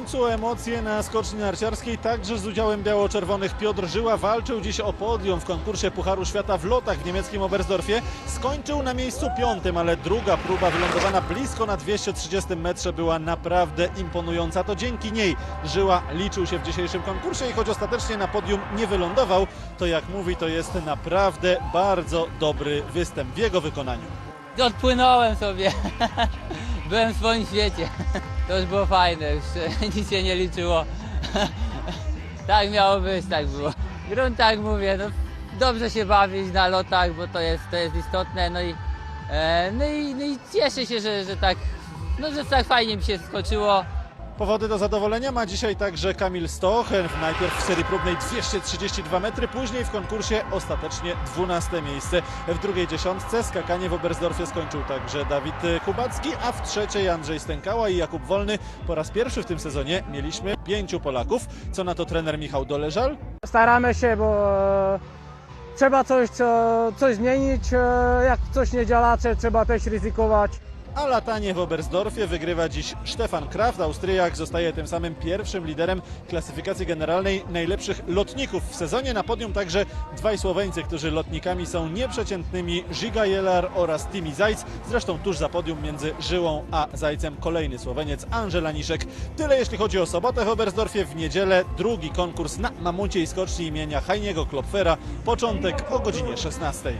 niosło emocje na skoczni narciarskiej, także z udziałem biało-czerwonych. Piotr Żyła walczył dziś o podium w konkursie Pucharu Świata w lotach w niemieckim Oberstdorfie. Skończył na miejscu piątym, ale druga próba wylądowana blisko na 230 metrze była naprawdę imponująca. To dzięki niej Żyła liczył się w dzisiejszym konkursie i choć ostatecznie na podium nie wylądował, to jak mówi, to jest naprawdę bardzo dobry występ w jego wykonaniu. Odpłynąłem sobie. Byłem w swoim świecie. To już było fajne, już nic się nie liczyło. Tak miało być, tak było. Grunt tak mówię, no dobrze się bawić na lotach, bo to jest, to jest istotne. No i, e, no i, no i cieszę się, że, że tak, no że tak fajnie mi się skoczyło. Powody do zadowolenia ma dzisiaj także Kamil Stochen. Najpierw w serii próbnej 232 metry, później w konkursie ostatecznie 12 miejsce. W drugiej dziesiątce skakanie w Oberstdorfie skończył także Dawid Kubacki, a w trzeciej Andrzej Stękała i Jakub Wolny. Po raz pierwszy w tym sezonie mieliśmy pięciu Polaków. Co na to trener Michał Doleżal? Staramy się, bo e, trzeba coś, co, coś zmienić. e, Jak coś nie działa, trze- trzeba też ryzykować. A latanie w Oberstdorfie wygrywa dziś Stefan Kraft. Austriak zostaje tym samym pierwszym liderem klasyfikacji generalnej najlepszych lotników w sezonie. Na podium także dwaj Słoweńcy, którzy lotnikami są nieprzeciętnymi, Žiga Jelar oraz Timi Zajc. Zresztą tuż za podium między Żyłą a Zajcem kolejny Słoweniec Angela Niszek. Tyle jeśli chodzi o sobotę w Oberstdorfie. W niedzielę drugi konkurs na mamuciej skoczni imienia Heiniego Klopfera. Początek o godzinie 16.